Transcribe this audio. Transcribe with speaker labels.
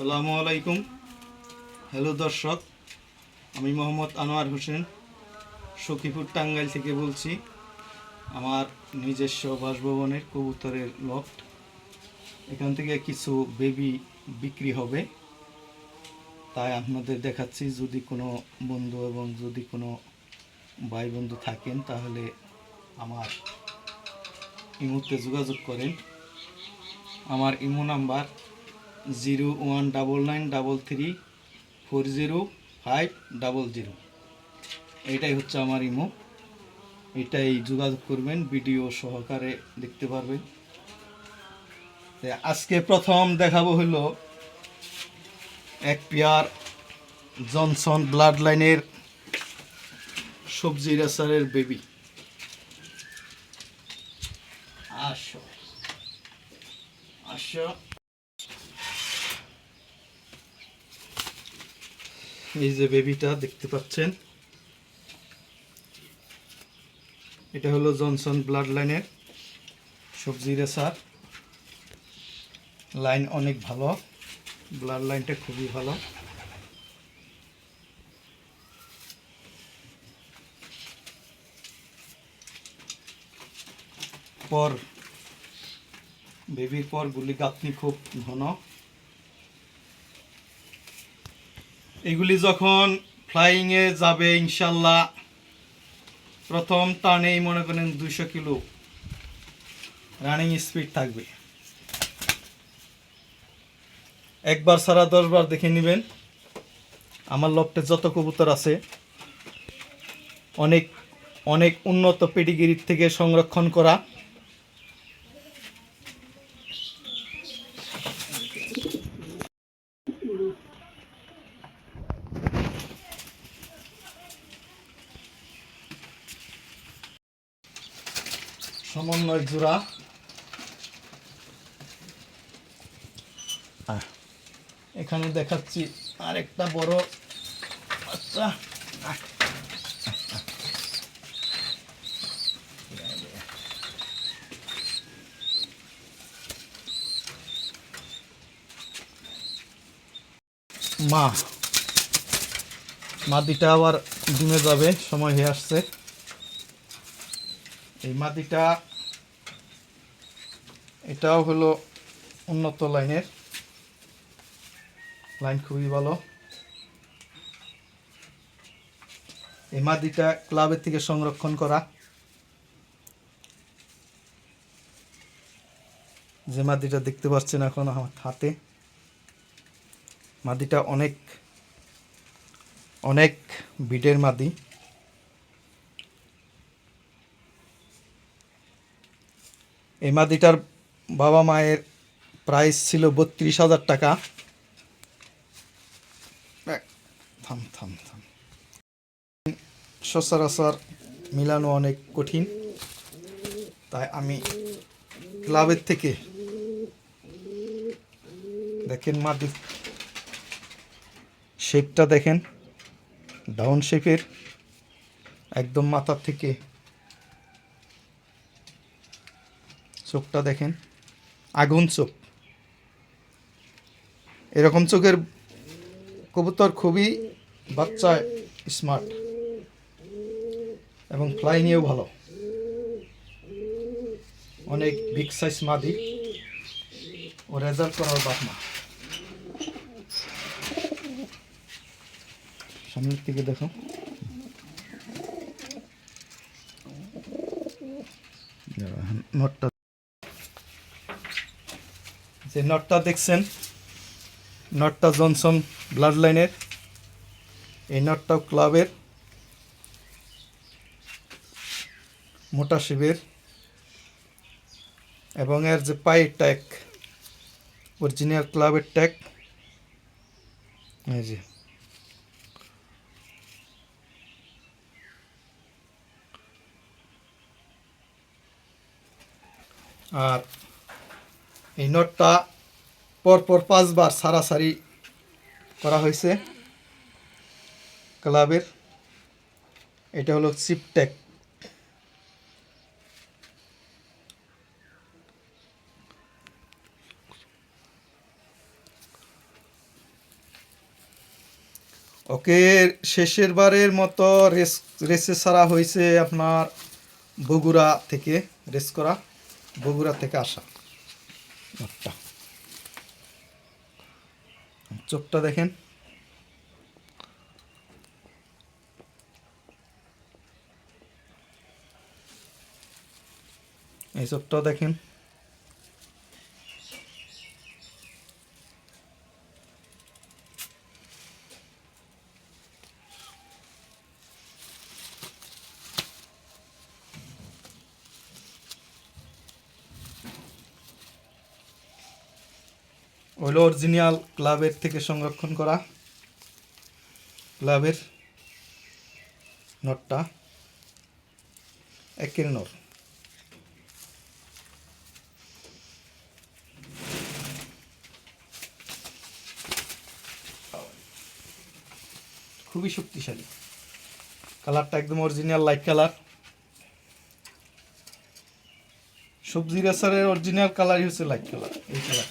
Speaker 1: আসসালামু আলাইকুম। হ্যালো দর্শক, আমি মোহাম্মদ আনোয়ার হোসেন, সখীপুর টাঙ্গাইল থেকে বলছি, আমার নিজস্ব বাসভবনের কবুতরের লফট এখান থেকে কিছু বেবি বিক্রি হবে। তাই আপনাদের দেখাচ্ছি, যদি কোনো বন্ধু এবং যদি কোনো ভাই বন্ধু থাকেন, তাহলে আমার ইমোতে যোগাযোগ করেন। আমার imo number zero one double nine double three four zero five double zero. এটাই হচ্ছে আমার ইমো। এটাই যোগাযোগ করবেন, ভিডিও সহকারে দেখতে পারবেন। আজকে প্রথম দেখাবো হলো এক পেয়ার জনসন ব্লাড লাইনের সবজি রেসারের বেবি। আসো। আসো। এই যে বেবিটা দেখতে পাচ্ছেন, এটা হলো জনসন ব্লাড লাইনের সবজি রেসার লাইন অনেক ভালো ব্লাড লাইনটা খুবই ভালো। পর বেবির পর গুলি গাঁথনি খুব ঘন। এগুলি যখন ফ্লাইংয়ে যাবে, ইনশাল্লাহ প্রথম টানেই মনে করেন দুইশো কিলো রানিং স্পিড থাকবে। একবার সারা দশবার দেখে নেবেন। আমার লফটে যত কবুতর আছে, অনেক অনেক উন্নত পেডিগিরির থেকে সংরক্ষণ করা। সমন্বয় জোড়া। এখানে দেখাচ্ছি আরেকটা বড় আচ্ছা মা মাদিটা আবার ডিমে যাবে সময় হয়ে আসছে। এই মাদিটা এটাও হলো উন্নত লাইনের। লাইন খুবই ভালো। এই মাদিটা ক্লাবের থেকে সংরক্ষণ করা। যে মাদিটা দেখতে পাচ্ছেন এখন আমার হাতে। মাদিটা অনেক অনেক বিটের মাদি। এই মাদিটার বাবা মায়ের প্রাইস ছিল বত্রিশ হাজার টাকা। থাম থাম থাম। সচরাচর মিলানো অনেক কঠিন। তাই আমি ক্লাবের থেকে দেখেন মাদি শেপটা দেখেন। ডাউন শেপের একদম মাথার থেকে চোখটা দেখেন। আগুন চোখ। এরকম চোখের কবুতর খুবই বাচ্চা স্মার্ট এবং ফ্লাইংয়েও ভালো। অনেক বিগ সাইজ মাদি। ও রেজাল্ট করার বাপমা সামনের দিকে দেখো। নটটা যে নটটা দেখছেন, নটটা জনসন ব্লাড লাইনের এই নটটাও ক্লাবের মোটা শিবের। এবং এর যে পায়ের ট্যাগ অরিজিনাল ক্লাবের ট্যাগ এই যে। আর এই নটটা পরপর পাঁচবার সারাসারি করা হয়েছে ক্লাবের। এটা হলো চিপটেক। ওকে, শেষের বারের মতো রেস, রেসে ছাড়া হয়েছে আপনার বগুড়া থেকে, রেস করা বগুড়া থেকে আসা। নটটা চোখটা দেখেন। এই চোখটাও দেখেন। হলো অরিজিনাল ক্লাবের থেকে সংরক্ষণ করা। ক্লাবের নটটা। একের নর খুবই শক্তিশালী। কালারটা একদম অরিজিনাল লাইট কালার সবজি রেসারের অরিজিনাল কালারই হচ্ছে লাইট কালার এই কালার